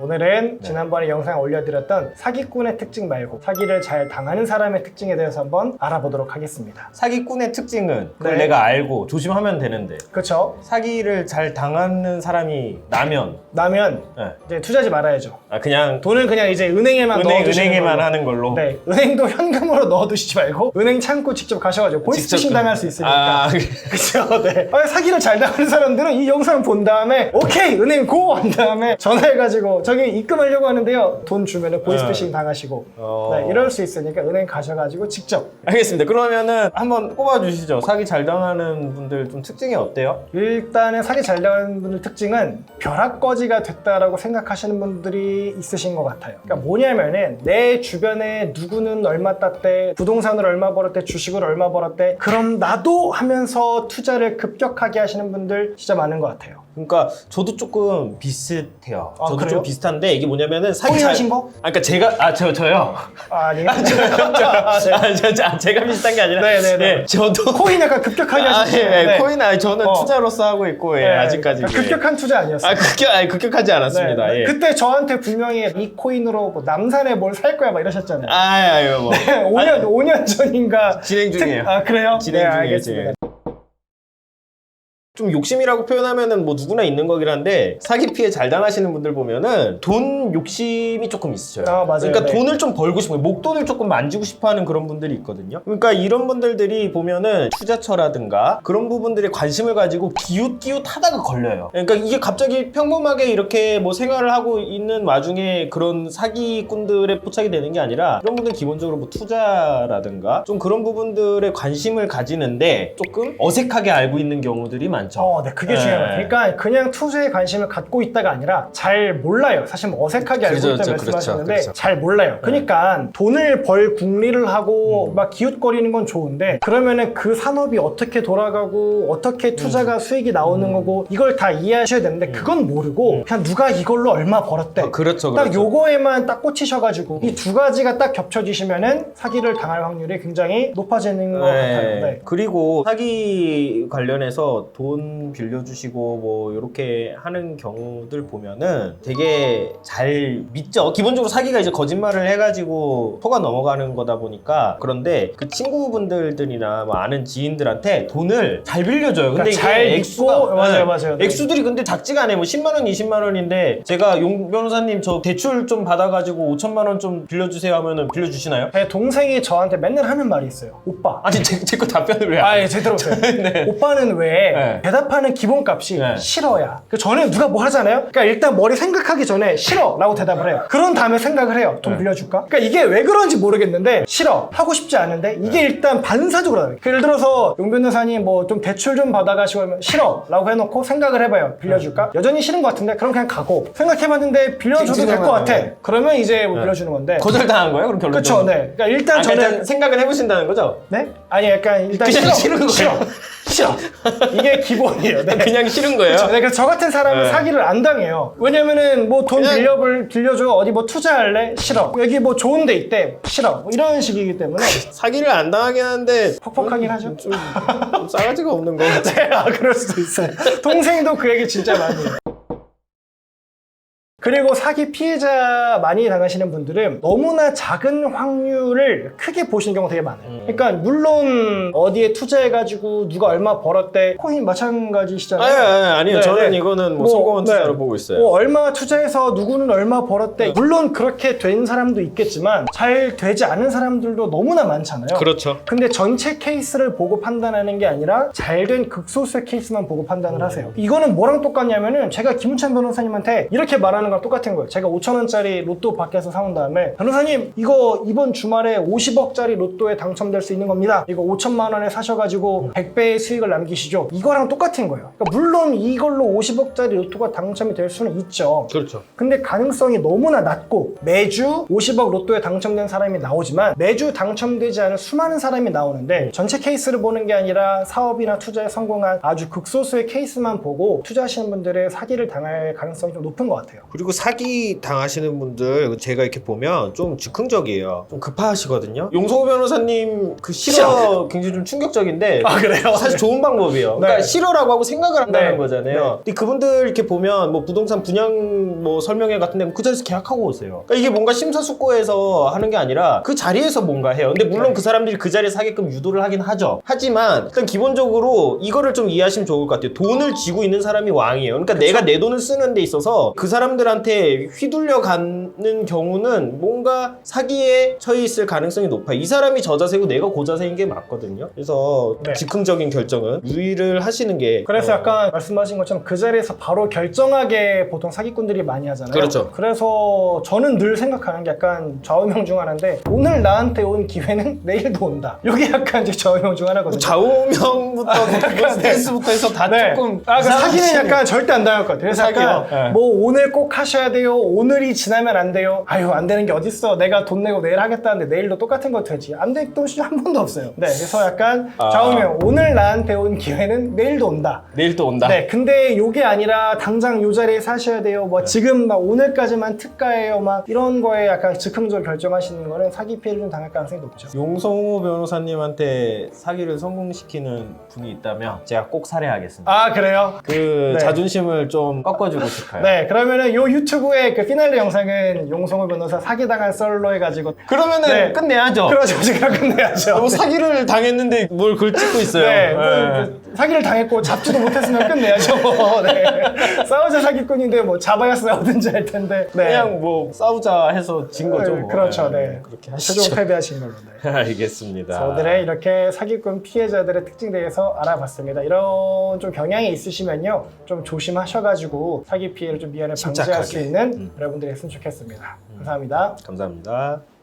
오늘은 지난번에 영상 올려드렸던 사기꾼의 특징 말고 사기를 잘 당하는 사람의 특징에 대해서 한번 알아보도록 하겠습니다. 사기꾼의 특징은 그걸 네. 내가 알고 조심하면 되는데 그렇죠? 사기를 잘 당하는 사람이 나면 나면 네. 이제 투자하지 말아야죠. 아, 그냥 돈은 그냥 이제 은행에만 은행, 넣어두시는 은행에만 걸로. 하는 걸로 네, 은행도 현금으로 넣어두시지 말고 은행 창구 직접 가셔가지고 보이스피싱 직접 당할 수 있으니까. 아, 그렇죠. 네. 아, 사기를 잘 당하는 사람들은 이 영상 본 다음에 오케이 은행 고 한 다음에 전화해가지고 저기 입금하려고 하는데요. 돈 주면은 보이스피싱 당하시고 어. 네, 이럴 수 있으니까 은행 가셔가지고 직접 알겠습니다. 그러면은 한번 꼽아주시죠. 사기 잘 당하는 분들 좀 특징이 어때요? 일단은 사기 잘 당하는 분들 특징은 벼락거지가 됐다라고 생각하시는 분들이 있으신 것 같아요. 그러니까 뭐냐면은 내 주변에 누구는 얼마 땄대, 부동산을 얼마 벌었대, 주식을 얼마 벌었대, 그럼 나도 하면서 투자를 급격하게 하시는 분들 진짜 많은 것 같아요. 그러니까 저도 조금 비슷해요. 아, 저도 그래요? 좀 비슷한데 이게 뭐냐면은 사기 코인 잘- 하신 거? 아, 그러니까 제가 아 저 저요. 아, 아니에요? 아, 저, 저, 제가 비슷한 게 아니라 네 네 네. 예, 저도 코인 약간 급격하게 아, 하셨어요. 예, 예. 코인 아 저는 어. 투자로서 하고 있고 예, 네, 아직까지 그러니까 예. 급격한 투자 아니었어요. 아 급격 아니 급격하지 않았습니다. 네. 예. 그때 저한테 분명히 이 코인으로 뭐 남산에 뭘 살 거야 막 이러셨잖아요. 아, 아유 뭐 5년, 5년 전인가. 진행 중이에요. 특- 아, 그래요? 진행 네, 중이에요, 알겠습니다. 좀 욕심이라고 표현하면은 뭐 누구나 있는 거긴 한데 사기 피해 잘 당하시는 분들 보면은 돈 욕심이 조금 있으셔요. 아, 맞아요. 그러니까 네. 돈을 좀 벌고 싶어요. 목돈을 조금 만지고 싶어하는 그런 분들이 있거든요. 그러니까 이런 분들들이 보면은 투자처라든가 그런 부분들에 관심을 가지고 기웃기웃하다가 걸려요. 그러니까 이게 갑자기 평범하게 이렇게 뭐 생활을 하고 있는 와중에 그런 사기꾼들에 포착이 되는 게 아니라 이런 분들 기본적으로 뭐 투자라든가 좀 그런 부분들에 관심을 가지는데 조금 어색하게 알고 있는 경우들이 많 죠. 어, 네, 그게 네. 중요해요. 그러니까 그냥 투자에 관심을 갖고 있다가 아니라 잘 몰라요. 사실 뭐 어색하게 알고 그렇죠, 있다 그렇죠, 말씀하셨는데 그렇죠. 잘 몰라요. 그러니까 돈을 벌 궁리를 하고 음. 막 기웃거리는 건 좋은데 그러면은 그 산업이 어떻게 돌아가고 어떻게 투자가 수익이 나오는 거고 이걸 다 이해하셔야 되는데 그건 모르고 그냥 누가 이걸로 얼마 벌었대. 아, 그렇죠, 딱 그렇죠. 요거에만 딱 꽂히셔가지고 이 두 가지가 딱 겹쳐지시면은 사기를 당할 확률이 굉장히 높아지는 것 같아요. 네. 그리고 사기 관련해서 돈 빌려주시고 뭐 이렇게 하는 경우들 보면은 되게 잘 믿죠. 기본적으로 사기가 이제 거짓말을 해가지고 속아 넘어가는 거다 보니까 그런데 그 친구분들이나 뭐 아는 지인들한테 돈을 잘 빌려줘요. 근데 그러니까 이게 잘 액수가 믿고 맞아요, 네. 맞아요. 네. 액수들이 근데 작지가 않아요. 뭐 10만 원, 20만 원인데 제가 용 변호사님 저 대출 좀 받아가지고 5천만 원 좀 빌려주세요 하면은 빌려주시나요? 제 동생이 저한테 맨날 하는 말이 있어요. 오빠. 아니 제 거 답변을 왜? 안 아, 예, 제대로 오세요. 네. 오빠는 왜 네. 대답하는 기본값이 네. 싫어야. 그 전에 누가 뭐 하잖아요? 그러니까 일단 머리 생각하기 전에 싫어라고 대답을 해요. 그런 다음에 생각을 해요. 돈 네. 빌려줄까? 그러니까 이게 왜 그런지 모르겠는데 싫어 하고 싶지 않은데 이게 일단 반사적으로 나와요. 예를 들어서 용 변호사님 뭐 좀 대출 좀 받아가시고 하면 싫어라고 해놓고 생각을 해봐요. 빌려줄까? 여전히 싫은 것 같은데 그럼 그냥 가고 생각해봤는데 빌려줘도 될 것 같아. 네. 그러면 이제 뭐 빌려주는 건데. 거절당한 거예요? 그럼 결론 그렇죠, 네. 그러니까 일단 아, 저는 일단 생각은 해보신다는 거죠? 네? 아니 약간 일단 싫어. 싫은 거예요. 싫어. 싫어. 이게 기본이에요. 네. 그냥 싫은 거예요? 그렇죠. 네, 그래서 저 같은 사람은 네. 사기를 안 당해요. 왜냐면은 뭐 돈 그냥- 빌려 빌려줘 어디 뭐 투자할래? 싫어. 여기 뭐 좋은 데 있대? 싫어. 뭐 이런 식이기 때문에 사기를 안 당하긴 하는데 퍽퍽하긴 하죠. 좀, 좀 싸가지가 없는 거 같아. 네, 아 그럴 수도 있어요. 동생도 그 얘기 진짜 많이 해요. 그리고 사기 피해자 많이 당하시는 분들은 너무나 작은 확률을 크게 보시는 경우가 되게 많아요. 음. 그러니까 물론 어디에 투자해가지고 누가 얼마 벌었대 코인 아니, 마찬가지시잖아요. 아니, 아니요. 네, 저는 네. 이거는 뭐, 뭐, 성공한 네. 투자로 보고 있어요. 뭐 얼마 투자해서 누구는 얼마 벌었대. 물론 그렇게 된 사람도 있겠지만 잘 되지 않은 사람들도 너무나 많잖아요. 그렇죠. 근데 전체 케이스를 보고 판단하는 게 아니라 잘 된 극소수의 케이스만 보고 판단을 하세요. 이거는 뭐랑 똑같냐면은 제가 김은찬 변호사님한테 이렇게 말하는 거랑 똑같은 거예요. 제가 5천 원짜리 로또 밖에서 사온 다음에 변호사님 이거 이번 주말에 50억짜리 로또에 당첨될 수 있는 겁니다. 이거 5천만 원에 사셔가지고 100배의 수익을 남기시죠. 이거랑 똑같은 거예요. 그러니까 물론 이걸로 50억짜리 로또가 당첨이 될 수는 있죠. 그렇죠. 근데 가능성이 너무나 낮고 매주 50억 로또에 당첨된 사람이 나오지만 매주 당첨되지 않은 수많은 사람이 나오는데 전체 케이스를 보는 게 아니라 사업이나 투자에 성공한 아주 극소수의 케이스만 보고 투자하시는 분들의 사기를 당할 가능성이 좀 높은 것 같아요. 그리고 그리고 사기 당하시는 분들 제가 이렇게 보면 좀 즉흥적이에요. 좀 급하시거든요. 용성호 변호사님 그 실어 굉장히 좀 충격적인데 아 그래요? 사실 좋은 방법이에요. 그러니까 네. 실어라고 하고 생각을 한다는 네. 거잖아요. 근데 그분들 이렇게 보면 뭐 부동산 분양 뭐 설명회 같은 데 그 자리에서 계약하고 오세요. 그러니까 이게 뭔가 심사숙고해서 하는 게 아니라 그 자리에서 뭔가 해요. 근데 물론 네. 그 사람들이 그 자리에서 하게끔 유도를 하긴 하죠. 하지만 일단 기본적으로 이거를 좀 이해하시면 좋을 것 같아요. 돈을 쥐고 있는 사람이 왕이에요. 그러니까 내가 내 돈을 쓰는 데 있어서 그 사람들한테 휘둘려 가는 경우는 뭔가 사기에 처해 있을 가능성이 높아요. 이 사람이 저자세고 내가 고자세인 게 맞거든요. 그래서 네. 즉흥적인 결정은 유의를 하시는 게 그래서 어, 약간 말씀하신 것처럼 그 자리에서 바로 결정하게 보통 사기꾼들이 많이 하잖아요. 그렇죠. 그래서 저는 늘 생각하는 게 약간 좌우명 중 하나인데 오늘 나한테 온 기회는 내일도 온다. 이게 약간 이제 좌우명 중 하나거든요. 좌우명부터 뭐 그런 스탠스부터 해서 다 네. 조금 아, 그 사기는. 약간 절대 안 당할 것 같아요. 그래서 사기요? 약간 네. 뭐 오늘 꼭 하 셔야 돼요. 오늘이 지나면 안 돼요. 아유 안 되는 게 어딨어. 내가 돈 내고 내일 하겠다는데 내일도 똑같은 거 되지. 안될 것이 한 번도 없어요. 네, 그래서 약간 아. 좌우명 오늘 나한테 온 기회는 내일도 온다. 내일 또 온다. 네, 근데 요게 아니라 당장 요 자리에 사셔야 돼요. 네. 뭐 지금 막 오늘까지만 특가예요. 막 이런 거에 약간 즉흥적으로 결정하시는 거는 사기 피해를 좀 당할 가능성이 높죠. 용성호 변호사님한테 사기를 성공시키는 분이 있다면 제가 꼭 살해하겠습니다. 아 그래요? 그 네. 자존심을 좀 꺾어주고 싶어요. 네, 그러면은 요 유튜브의 그 피날레 영상은 용성호 변호사 사기당한 썰로 해가지고 그러면은 네. 끝내야죠. 그러죠, 지금 끝내야죠. 뭐 사기를 당했는데 뭘 그걸 찍고 있어요. 네, 네. 뭐 사기를 당했고 잡지도 못했으면 끝내야죠. 뭐. 네. 싸우자 사기꾼인데 뭐 잡아야 싸우든지 할 텐데. 네. 그냥 뭐 싸우자 해서 진 거죠. 네, 뭐. 그렇죠, 네. 그렇게 최종 하시죠. 패배하신 걸로. 네. 알겠습니다. 오늘의 이렇게 사기꾼 피해자들의 특징에 대해서 알아봤습니다. 이런 좀 경향이 있으시면요, 좀 조심하셔가지고 사기 피해를 좀 미연에 방지할 수 침착하게. 있는 음. 여러분들이 했으면 좋겠습니다. 감사합니다. 감사합니다.